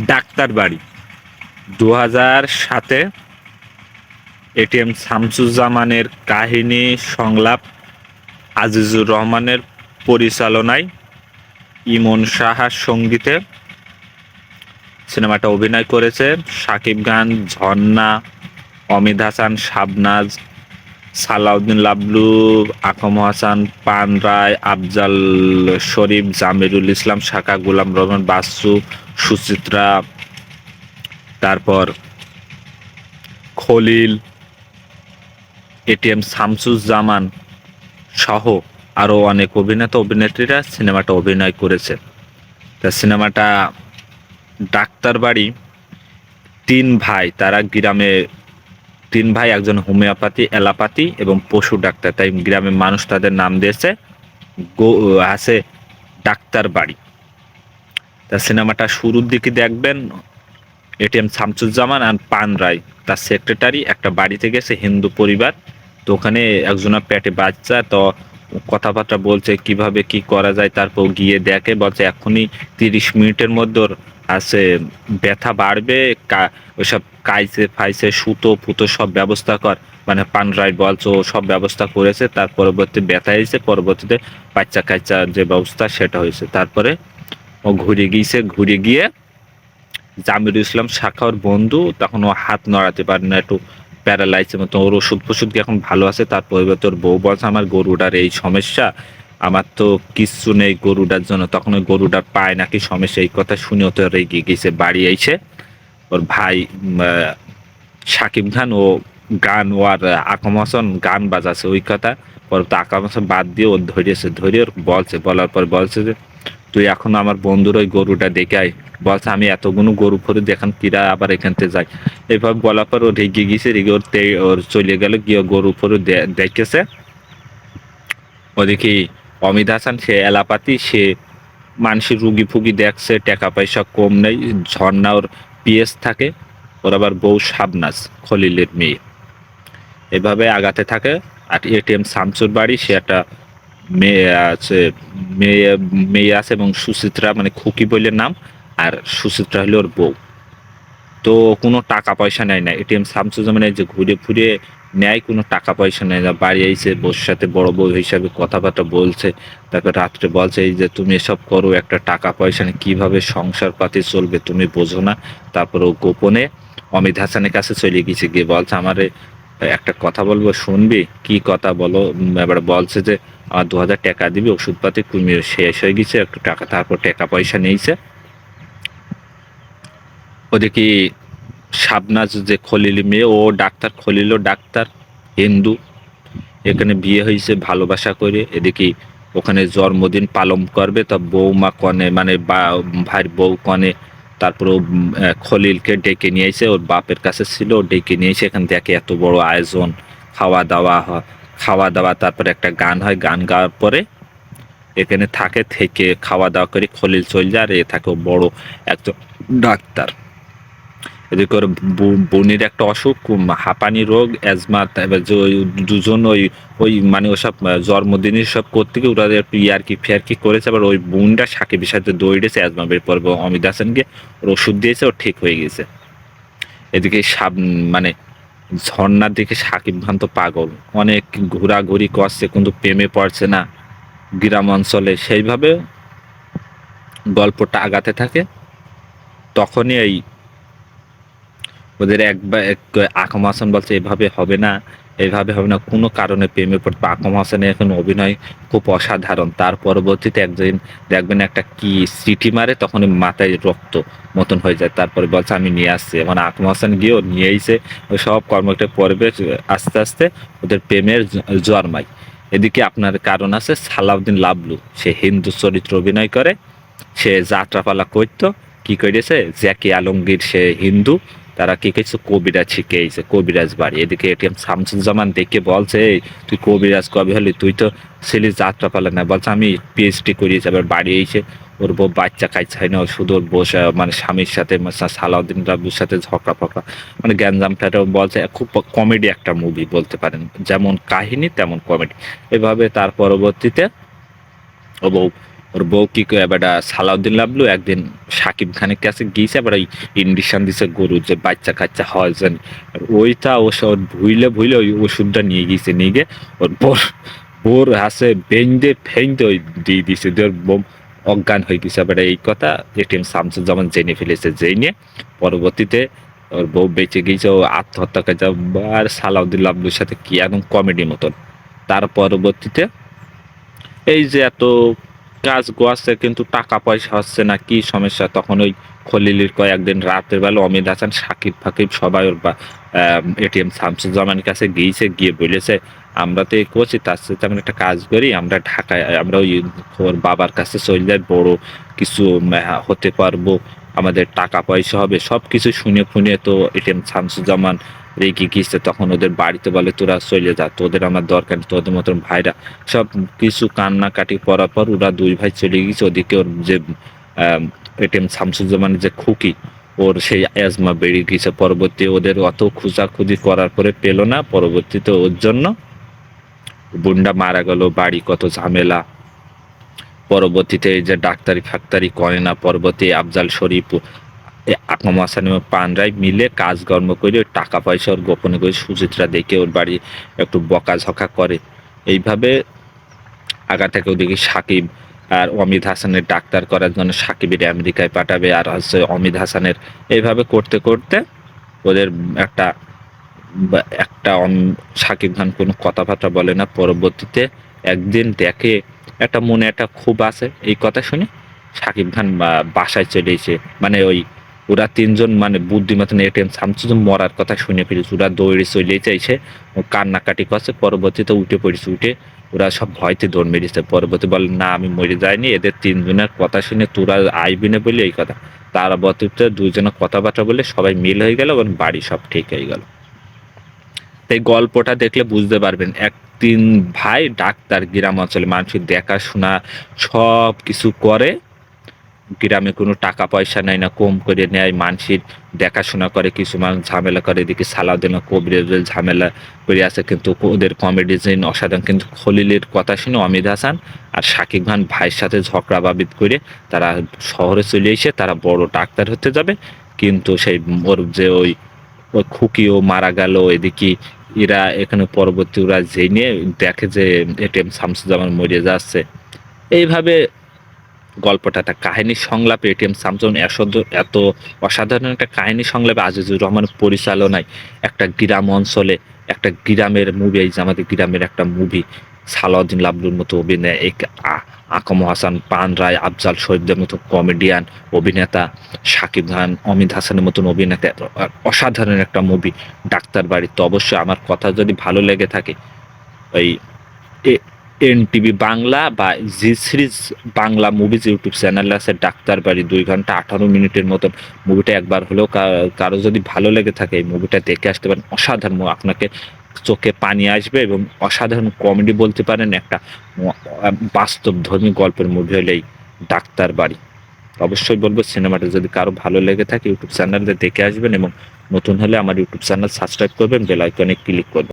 Doctor বাড়ি। দু হাজার সাতে এটিএম শামসুজ্জামানের কাহিনী সংলাপ আজিজুর রহমানের পরিচালনায় ইমন সাহার সঙ্গীতে সিনেমাটা অভিনয় করেছে সাকিব খান, ঝর্ণা, অমিত হাসান, শাবনাজ, সালাউদ্দিন লাবলু আকম হাসান, পান রায়, আফজাল শরীফ, জামিরুল ইসলাম, শাখা গুলাম রহমান, বাসু সুচিত্রা, তারপর খলিল, এটিএম শামসুজ্জামান সহ আরও অনেক অভিনেতা, অভিনেত্রীরা সিনেমাটা অভিনয় করেছে। তা সিনেমাটা ডাক্তার বাড়ি, তিন ভাই, তারা গ্রামে, তিন ভাই, একজন হোমিওপ্যাথি এলাপাতি এবং পশু ডাক্তার। তাই গ্রামের মানুষ তাদের নাম দিয়েছে গো, আছে ডাক্তার বাড়ি। তা সিনেমাটা শুরুর দিকে দেখবেন এটিএম শামসুজ্জামান আর পান রায়, তার সেক্রেটারি একটা বাড়িতে গেছে, হিন্দু পরিবার। তো ওখানে একজনের পেটে বাচ্চা, তো কথাবার্তা বলছে কীভাবে কি করা যায়, তারপর গিয়ে দেখে, বলছে এখনই তিরিশ মিনিটের মধ্যে আছে, ব্যথা বাড়বে ওইসব কাইসে ফাইসে, সুতো ফুতো সব ব্যবস্থা কর। মানে পান রায় বলছে ও সব ব্যবস্থা করেছে, তার পরবর্তী ব্যথা হয়েছে, পরবর্তীতে বাচ্চা কাচ্চা যে ব্যবস্থা সেটা হয়েছে। তারপরে ও ঘুরে গিয়েছে, ঘুরে গিয়ে জামিরুল ইসলাম শাখার বন্ধু, তখন ও হাত নড়াতে পারে না, একটু প্যারালাইজের মতো। ওর ওষুধ ফষুধ কি এখন ভালো আছে? তার পরিবর্তে ওর বউ বলছে, আমার গরুটার এই সমস্যা, আমার তো কিচ্ছু নেই গরুটার জন্য। তখন ওই গরুটার পায় নাকি সমস্যা, এই কথা শুনে তো রেগে গেছে বাড়ি আইছে। ওর ভাই সাকিব খান, ও গান, ও আর আকম হাসান গান বাজাছে ওই কথা। পরে তো আকম হাসান বাদ দিয়ে ও ধরিয়েছে ধরে ওর বলছে, বলার পর বলছে যে তুই এখন আমার বন্ধুর ওই গরুটা দেখে আয়। বলছে, আমি এতগুলো গরু ফরু দেখান কিরা আবার এখান থেকে যাই এইভাবে বলার পর ও রেগে গিয়েছে রেগে ওর ওর চলে গেল, গিয়ে গরু ফরে দেখেছে ওদিকে অমিত হাসান, সে এলাপাতি, সে মানুষের রুগী ফুগি দেখছে, টাকা পয়সা কম নেই, ঝর্ণা ওর পিএস থাকে, ওর আবার বউ শাবনাজ, খলিলের মেয়ে। এভাবে আগাতে থাকে, আর এটিএম শামসুর বাড়ি, সে একটা মেয়ে আছে, মেয়ে মেয়ে আছে এবং সুচিত্রা মানে খুকি বলে নাম, আর সুচিত্রা হলো ওর বউ। তো কোনো টাকা পয়সা নেয় না। এটিএম শামসুজ্জামান এই যে ঘুরে ফুরে নেয়, কোনো টাকা পয়সা নেয় না। বাড়ি আইসে বউর সাথে বড় বউ হিসাবে কথাবার্তা বলছে, তারপর রাত্রে বলছে, এই যে তুমি এসব করো, একটা টাকা পয়সা নেই কীভাবে সংসার পাতি চলবে তুমি বোঝো না। তারপর ও গোপনে অমিত হাসানের কাছে চলে গেছে গিয়ে বলছে, আমারে একটা কথা বলব, শুনবি? কি কথা বলো? এবার বলছে যে আমার দু হাজার টাকা দিবি ওষুধপাতি কুমির শেষ হয়ে গেছে একটু টাকা তারপর টাকা পয়সা নিয়েছে। ওদিকে শাবনাজ যে খলিল মেয়ে ও ডাক্তার খলিলও ডাক্তার হিন্দু এখানে বিয়ে হয়েছে ভালোবাসা করে। এদিকে ওখানে জন্মদিন পালন করবে তা বৌমা কনে মানে বা ভাইয়ের বউ কনে তারপর ও, খলিলকে ডেকে নিয়ে এসে ওর বাপের কাছে ছিল ডেকে নিয়ে এসে এখানে দেখে এত বড় আয়োজন খাওয়া দাওয়া হয়। খাওয়া দাওয়া তারপরে একটা গান হয়, গান গাওয়ার পরে এখানে থাকে, থেকে খাওয়া দাওয়া করে খলিল চলে যায়, আর এ থাকে বড় একজন ডাক্তার। এদিকে ওর বোনের একটা অসুখ, হাঁপানি রোগ অ্যাজমা দুজন ওই ওই মানে ওসব জন্মদিনের সব করতে গিয়ে ওরা একটু ইয়ারকি ফিয়ারকি করেছে, আবার ওই বোনটা সাকিবের সাথে দৌড়েছে অ্যাজমা বের পর অমিত হাসানকে, ওর ওষুধ দিয়েছে ও ঠিক হয়ে গেছে। এদিকে সাব মানে ঝর্ণার দিকে সাকিব খান তো পাগল। অনেক ঘোরাঘুরি করছে, কিন্তু প্রেমে পড়ছে না গ্রাম অঞ্চলে। সেইভাবে গল্পটা আগাতে থাকে। তখনই এই ওদের এক আকম হাসান বলছে, এভাবে হবে না। এভাবে হবে না। কোনো কারণে প্রেমে পড়তে আকম হাসানের এখন অভিনয় খুব অসাধারণ। তার পরবর্তীতে একদিন দেখবেন একটা কি সিটি মারে তখন মাথায় রক্ত মতন হয়ে যায়। তারপরে বলছে, আমি নিয়ে আসছি। এখন আকম হাসান গিয়েও নিয়ে এসে ওই সব কর্মটা পড়বে আস্তে আস্তে ওদের প্রেমের জন্মায়। এদিকে আপনার কারণ আছে, সালাউদ্দিন লাবলু। সে হিন্দু চরিত্র অভিনয় করে, সে যাত্রাপালা করতো। কি করেছে? জ্যাকি আলমগীর সে হিন্দু। তারা কি কিছু কবিরাজ শিখেছে কবিরাজ বাড়ি। এদিকে এটিএম শামসুজ্জামান দেখে বলছে "এই, তুই কবিরাজ কবে হলি? তুই তো ছেলে যাত্রা পালে না। বলছে আমি পিএইচডি করিয়েছি আবার বাড়ি এসে ওর বউ বাচ্চা খাইছে না? শুধু ওর বসে মানে স্বামীর সাথে মানে সালাউদ্দিন রাবুর সাথে ঝগড়া ফকড়া মানে গ্যাঞ্জামটা বলছে খুব কমেডি একটা মুভি বলতে পারেন। যেমন কাহিনী তেমন কমেডি এভাবে তার পরবর্তীতে ও বউ ওর বউ কি করে এবার সালাউদ্দিন লাভলু একদিন সাকিব খানের কাছে গিয়েছে এবার ওই ইন্ডিশন দিছে গরু যে বাচ্চা কাচ্চা হয় যেন ওইটা ও সব ভুইলে ভুইলে ওই ওষুধটা নিয়ে গিয়েছে, নিয়ে গিয়ে ওর বোর বোর হাসে বেঁধে ফেঁদে ওই দিয়ে দিছে, দিয়ে বোম অজ্ঞান হয়ে গেছে এবার এই কথা এটিএম শামসুজ্জামান জেনে ফেলেছে জেনে পরবর্তীতে ওর বউ বেঁচে গিয়েছে, ও আত্মহত্যা করেছে আর সালাউদ্দিন লাভলুর সাথে কি একদম কমেডি মতন। তার পরবর্তীতে এই যে এত কাজ গোয়াচ্ছে কিন্তু টাকা পয়সা হচ্ছে না, কি সমস্যা? তখন ওই খলিলির কয়েকদিন রাতের বেলা অমিত হাসান, সাকিব ফাকিব সবাই ওর এটিএম শামসুজ্জামানের কাছে গিয়েছে, গিয়ে বলেছে, আমরা তো এই করছি, তার সাথে আমরা একটা কাজ করি, আমরা ঢাকায়, আমরা ওই ওর বাবার কাছে চলে যাই, বড় কিছু হতে পারব, আমাদের টাকা পয়সা হবে। সব কিছু শুনে ফুনে তো এটিএম শামসুজ্জামান রেগে গিয়েছে তখন ওদের বাড়িতে বলে, তোরা চলে যা, তোদের আমার দরকার নেই, তোদের মতন ভাইরা। সব কিছু কান্নাকাটি করার পর ওরা দুই ভাই চলে গিয়েছে ওদিকে ওর যে এটিএম শামসুজ্জামানের যে খুকি, ওর সেই অ্যাজমা বেড়ে গিয়েছে পরবর্তী ওদের অত খোঁজাখুঁজি করার পরে পেল না। পরবর্তীতে ওর জন্য বুন্ডা মারা গেল, বাড়ি কত ঝামেলা। পরবর্তীতে এই যে ডাক্তারি ফাক্তারি করে না, পরবর্তী আফজাল শরীফ এ আকম হাসান এবং পানরাই মিলে কাজকর্ম করে টাকা পয়সা ওর গোপনে করে সুচিত্রা দেখে ওর বাড়ি একটু বকাঝকা করে। এইভাবে আগা থেকে ওদিকে সাকিব আর অমিত হাসানের ডাক্তার করার জন্য সাকিবের আমেরিকায় পাঠাবে আর হচ্ছে অমিত হাসানের। এইভাবে করতে করতে ওদের একটা একটা সাকিব খান কোনো কথাবার্তা বলে না। পরবর্তীতে একদিন দেখে একটা মনে একটা ক্ষোভ আছে। এই কথা শুনে সাকিব খান বাসায় চলে এসে মানে ওই ওরা তিনজন মানে বুদ্ধিমতন এটিএম শামসুজন মরার কথা শুনে ফেলেছে। ওরা দৌড়ে চলে চাইছে কান্নাকাটি করছে, পরবর্তীতে উঠে পড়েছে, উঠে ওরা সব ভয়তে দৌড় মেরেছে। পরবর্তী বলে, না, আমি মরে যাইনি, এদের তিনজনের কথা শুনে তোরা আইবি না বলে এই কথা। তার পরবর্তীতে দুইজনের কথাবার্তা বলে সবাই মিল হয়ে গেল এবং বাড়ি সব ঠিক হয়ে গেল। তাই গল্পটা দেখলে বুঝতে পারবেন, এক তিন ভাই ডাক্তার গ্রাম অঞ্চলে মানুষের দেখাশোনা সব কিছু করে গ্রামে কোনো টাকা পয়সা নেয় না, কম করে নেয় মানুষের দেখাশোনা করে, কিছু মানুষ ঝামেলা করে, এদিকে সালাউদ্দিন কবিরের ঝামেলা করে আছে, কিন্তু ওদের কমেডি সিন অসাধারণ। কিন্তু খলিলের কথা শুনে অমিত হাসান আর সাকিব খান ভাইয়ের সাথে ঝগড়া বাবিদ করে তারা শহরে চলে এসে তারা বড় ডাক্তার হতে যাবে, কিন্তু সেই ওর যে ওই ওই খুকিও মারা গেল, এদিকে এরা এখানে পরবর্তী ওরা জেনে দেখে যে এটিএম শামসুজ্জামান মরে যাচ্ছে। এইভাবে গল্পটা, একটা কাহিনী সংলাপে এটিএম শামসুন এত এত অসাধারণ একটা কাহিনী সংলাপে আজিজুর রহমান পরিচালনায় একটা গ্রাম অঞ্চলে একটা গ্রামের মুভি এই যে আমাদের গ্রামের একটা মুভি সালাউদ্দিন লাবলুর মতো অভিনয় এক আকম হাসান, পান রায়, আফজাল শহীদদের মতো কমেডিয়ান অভিনেতা, সাকিব খান, অমিত হাসানের মতন অভিনেতা অসাধারণ একটা মুভি ডাক্তার বাড়ি তো অবশ্যই আমার কথা যদি ভালো লেগে থাকে ওই এন টিভি বাংলা বা G series Bangla movies YouTube channel আছে ডাক্তার বাড়ি দুই ঘণ্টা আঠারো মিনিটের মতন মুভিটা একবার হলেও কারও যদি ভালো লেগে থাকে এই মুভিটা দেখে আসতে পারেন। অসাধারণ আপনাকে চোখে পানি আসবে এবং অসাধারণ কমেডি বলতে পারেন একটা বাস্তব ধর্মী গল্পের মুভি হলে এই ডাক্তার বাড়ি। অবশ্যই বলব সিনেমাটা যদি কারও ভালো লেগে থাকে ইউটিউব চ্যানেলে দেখে আসবেন এবং নতুন হলে আমার ইউটিউব চ্যানেল সাবস্ক্রাইব করবেন বেল আইকনে ক্লিক করবেন।